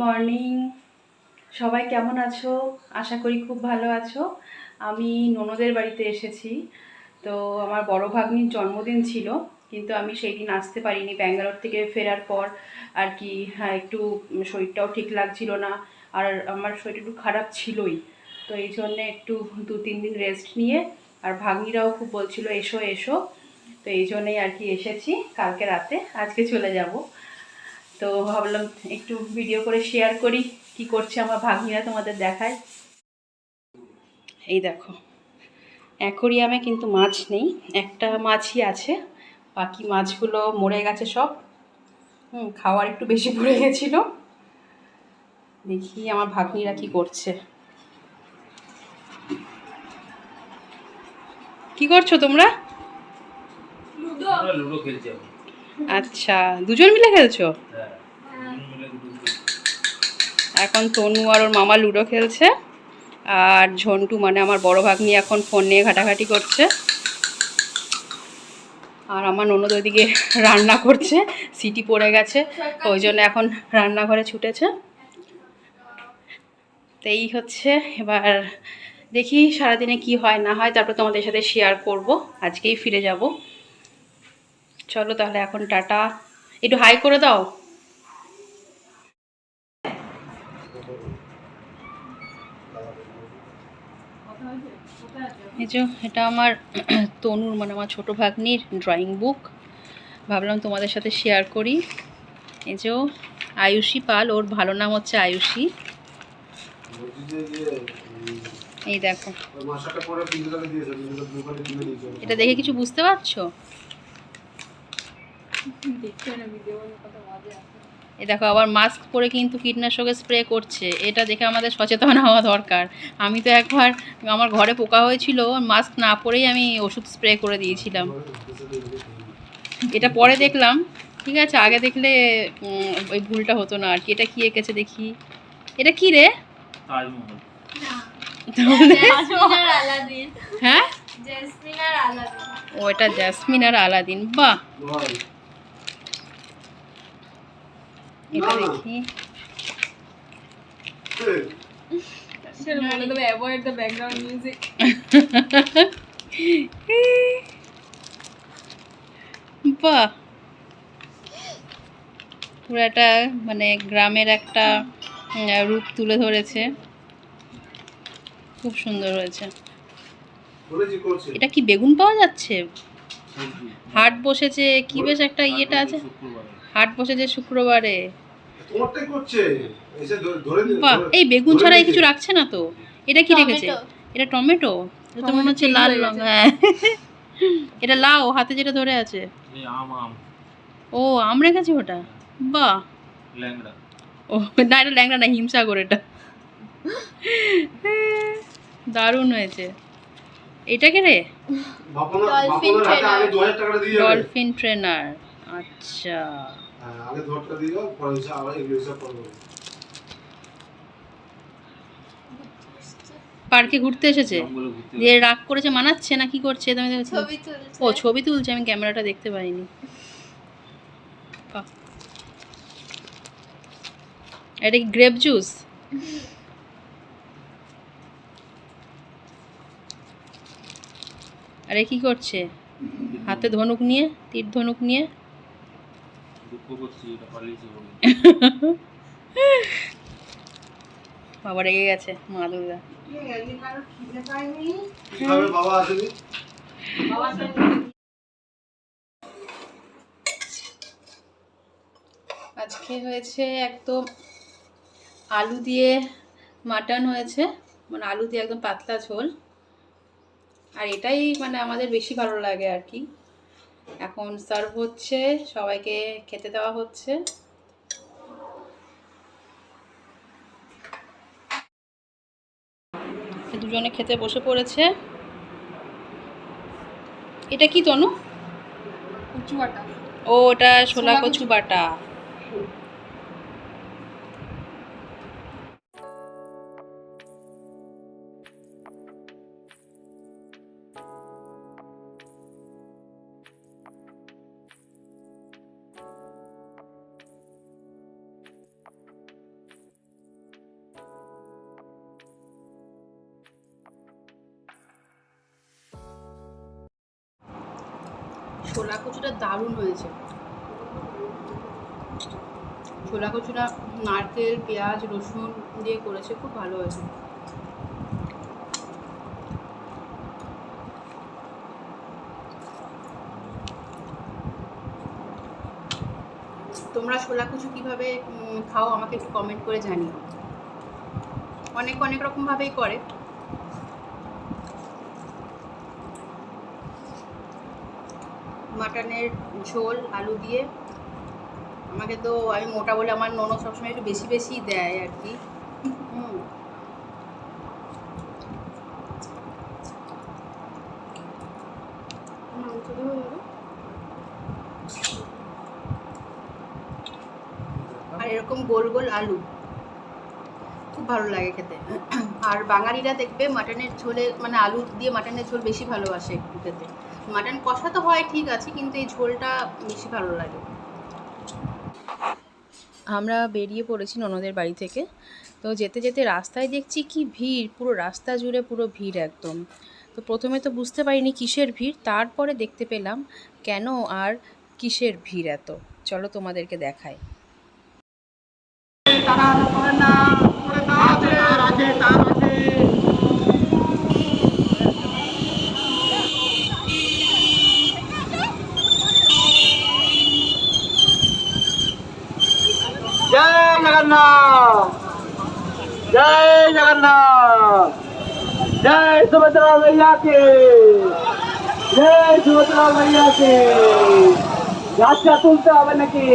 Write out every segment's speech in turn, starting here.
Morning. সবাই কেমন আছো? আশা করি খুব ভালো আছো। আমি ননদের বাড়িতে এসেছি। তো আমার বড় ভাগ্নির জন্মদিন ছিল, কিন্তু আমি সেই দিন আসতে পারিনি। ব্যাঙ্গালোর থেকে ফেরার পর আর কি হ্যাঁ একটু শরীরটাও ঠিক লাগছিল না। আর আমার শরীর একটু খারাপ ছিলই। তো এই জন্যে একটু দু, তিন দিন রেস্ট নিয়ে আর ভাগ্নিরাও খুব বলছিল, এসো এসো। তো এই জন্যেই আর কি এসেছি। কালকে রাতে আজকে চলে যাব। তো ভাবলাম একটু ভিডিও করে শেয়ার করি কি করছে আমার ভাগ্নিরা তোমাদের দেখায়। এই দেখো, অ্যাকোরিয়ামে কিন্তু মাছ নেই, একটা মাছই আছে, বাকি মাছগুলো মরে গেছে সব। হুম, খাওয়ার একটু বেশি পড়ে গেছিল। দেখি আমার ভাগ্নিরা কি করছে। কি করছ তোমরা? লুডো খেলছি আচ্ছা দুজন মিলে খেলছো? হ্যাঁ। এখন তনু আর ওর মামা লুডো খেলছে। আর ঝন্টু মানে আমার বড় ভাগ্নি এখন ফোন নিয়ে ঘাটাঘাটি করছে। আর আমার ননদ ওইদিকে রান্না করছে সিটি পড়ে গেছে ওই জন্য এখন রান্নাঘরে ছুটেছে। তো এই হচ্ছে এবার দেখি সারাদিনে কি হয় না হয় তারপর তোমাদের সাথে শেয়ার করব। আজকেই ফিরে যাব। চলো তাহলে এখন টাটা। একটু হাই করে দাও। এই যে এটা আমার তনুর মানে আমার ছোটো ভাগ্নির ড্রয়িং বুক ভাবলাম তোমাদের সাথে শেয়ার করি। এই যে আয়ুষী পাল ওর ভালো নাম হচ্ছে আয়ুষী। এই দেখো। এটা দেখে কিছু বুঝতে পারছ? এই দেখো আবার মাস্ক পরে কিন্তু কীটনাশকের স্প্রে করছে। এটা দেখে আমাদের সচেতন হওয়া দরকার। আমি তো একবার আমার ঘরে পোকা হয়েছিল মাস্ক না পরেই আমি ওষুধ স্প্রে করে দিয়েছিলাম। এটা পরে দেখলাম ঠিক আছে? আগে দেখলে ওই ভুলটা হতো না আর কি। এটা কি এঁকেছে দেখি। এটা কি রে? তাজমহল। জেসমিন আর আলাদিন। হ্যাঁ? জেসমিন আর আলাদিন। ও এটা জ্যাসমিন আর আলাদিন। বাহ! এটা। দেখি। অ্যাভয়েড দ্য ব্যাকগ্রাউন্ড মিউজিক বাহ। পুরো একটা মানে গ্রামের একটা রূপ তুলে ধরেছে। খুব সুন্দর হয়েছে। এটা কি বেগুন পাওয়া যাচ্ছে? হাট বসেছে কি বেশ একটা ইয়েটা আছে? হাট বসেছে শুক্রবারে। বাহ এই বেগুন ধরে ছাড়া কিছু রাখছে না তো? এটা কি রেখেছে? এটা টমেটো? এটা তো মনে হচ্ছে লাল রঙ হ্যাঁ। এটা লাউ হাতে যেটা ধরে আছে। এই আম আম। ও আম রেখেছে ওটা? বাহ। ও না এটা ল্যাংড়া না হিমসাগর এটা। দারুণ হয়েছে। এটা কে রে? বাপনা- Dolphin বাপনার হাতে আগে trainer। 2000 টাকাটা দিয়ে যাবে। ডলফিন ট্রেনার আচ্ছা। আগে 2000 টাকা দিয়ে যাও, পরে হিসাব আবার এগুলো হিসাব করব। পার্কে ঘুরতে এসেছে? দিয়ে রাগ করেছে মানাচ্ছে না কি করছে? তুমি ছবি তুলছে। ও ছবি তুলছে আমি ক্যামেরাটা দেখতে পাইনি। বাহ। এটা কি গ্রেপ জুস? আরে কি করছে? হাতে ধনুক নিয়ে তীর ধনুক নিয়ে দুঃখ করছি এটা পালিয়েছে বলে বাবা রেগে গেছে মা দুর্গা? আজকে হয়েছে একদম আলু দিয়ে মাটন হয়েছে মানে আলু দিয়ে একদম পাতলা ঝোল। আর এটাই মানে আমাদের বেশি ভালো লাগে আর কি। এখন সার্ভ হচ্ছে সবাইকে খেতে দেওয়া হচ্ছে। দুজনে খেতে বসে পড়েছে। এটা কি তনু? কচু বাটা ও ওটা ছোলা কচু। বাটা ছোলা কচুটা দারুণ হয়েছে। ছোলা কচুটা নারকেল, পেঁয়াজ, রসুন দিয়ে করেছে, খুব ভালো হয়েছে। তোমরা ছোলা কচু কীভাবে খাও আমাকে একটু কমেন্ট করে জানিও। অনেক অনেক রকমভাবেই করে। মাটনের ঝোল, আলু দিয়ে। আমাকে তো আমি মোটা বলে আমার ননদ সবসময় একটু বেশি বেশি দেয় আর কি? আর এরকম গোল গোল আলু। খুব ভালো লাগে খেতে। আর বাঙালিরা দেখবে মাটনের ঝোলে মানে আলু দিয়ে মাটনের ঝোল বেশি ভালোবাসে একটু খেতে। মাটন কষা তো হয় ঠিক আছে কিন্তু এই ঝোলটা বেশি ভালো লাগে। আমরা বেরিয়ে পড়েছি ননদের বাড়ি থেকে। তো যেতে যেতে রাস্তায় দেখছি কি ভিড় পুরো রাস্তা জুড়ে পুরো ভিড় একদম। তো প্রথমে তো বুঝতে পারিনি কিসের ভিড় তারপরে দেখতে পেলাম কেন আর কিসের ভিড় এত। চলো তোমাদেরকে দেখায় জয় जय जगन्नाथ जय सुभद्रा मैया के। जय सुभद्रा मैया के। राजा तुलसा बन की।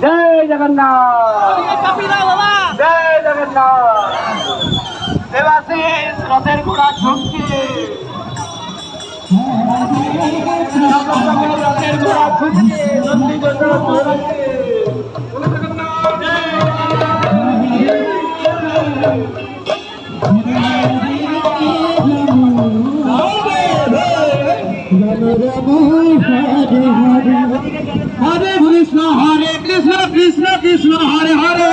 जय जगन्नाथ। जय जगन्नाथ। देवासी रथेर घोड़ा झुमके रथेर घोड़ा झुमके नंदी गोदा হরে কৃষ্ণ হরে কৃষ্ণ কৃষ্ণ কৃষ্ণ হরে হরে।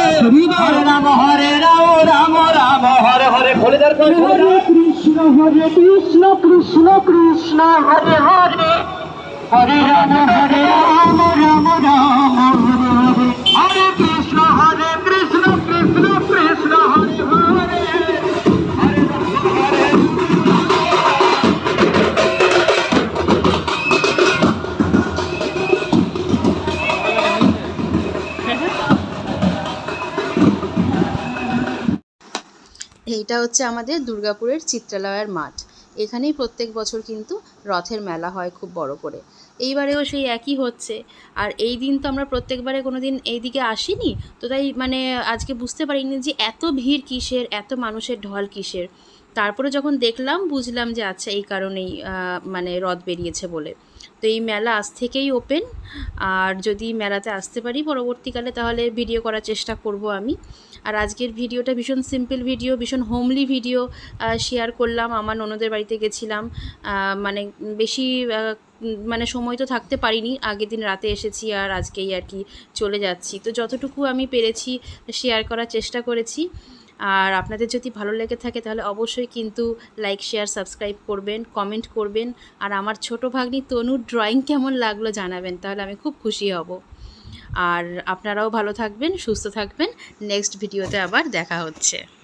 হরে রাম হরে রাম রাম রাম হরে হরে। খোলেদার হরে কৃষ্ণ হরে কৃষ্ণ কৃষ্ণ কৃষ্ণ হরে হরে। হরে রাম হরে রাম রাম রাম। এইটা হচ্ছে আমাদের দুর্গাপুরের চিত্রালয়ের মাঠ। এখানেই প্রত্যেক বছর কিন্তু রথের মেলা হয় খুব বড় করে। এইবারেও সেই একই হচ্ছে। আর এই দিন তো আমরা প্রত্যেকবারে কোনো দিন এই দিকে আসিনি, তো তাই মানে আজকে বুঝতে পারিনি যে এত ভিড় কিসের, এত মানুষের ঢল কিসের। তারপরে যখন দেখলাম, বুঝলাম যে আচ্ছা এই কারণেই মানে রথ বেরিয়েছে বলে। তো এই মেলা আজ থেকেই ওপেন। আর যদি মেলাতে আসতে পারি পরবর্তীকালে, তাহলে ভিডিও করার চেষ্টা করব আমি। আর আজকের ভিডিওটা ভীষণ সিম্পল ভিডিও ভীষণ হোমলি ভিডিও শেয়ার করলাম। আমার ননদের বাড়িতে গেছিলাম। মানে বেশি মানে সময় তো থাকতে পারিনি। আগের দিন রাতে এসেছি আর আজকেই আর কি চলে যাচ্ছি। তো যতটুকু আমি পেরেছি শেয়ার করার চেষ্টা করেছি। আর আপনাদের যদি ভালো লেগে থাকে তাহলে অবশ্যই কিন্তু লাইক শেয়ার সাবস্ক্রাইব করবেন কমেন্ট করবেন। আর আমার ছোট ভাগ্নি তনুর ড্রয়িং কেমন লাগল জানাবেন। তাহলে আমি খুব খুশি হব। আর আপনারাও ভালো থাকবেন সুস্থ থাকবেন। নেক্সট ভিডিওতে আবার দেখা হচ্ছে।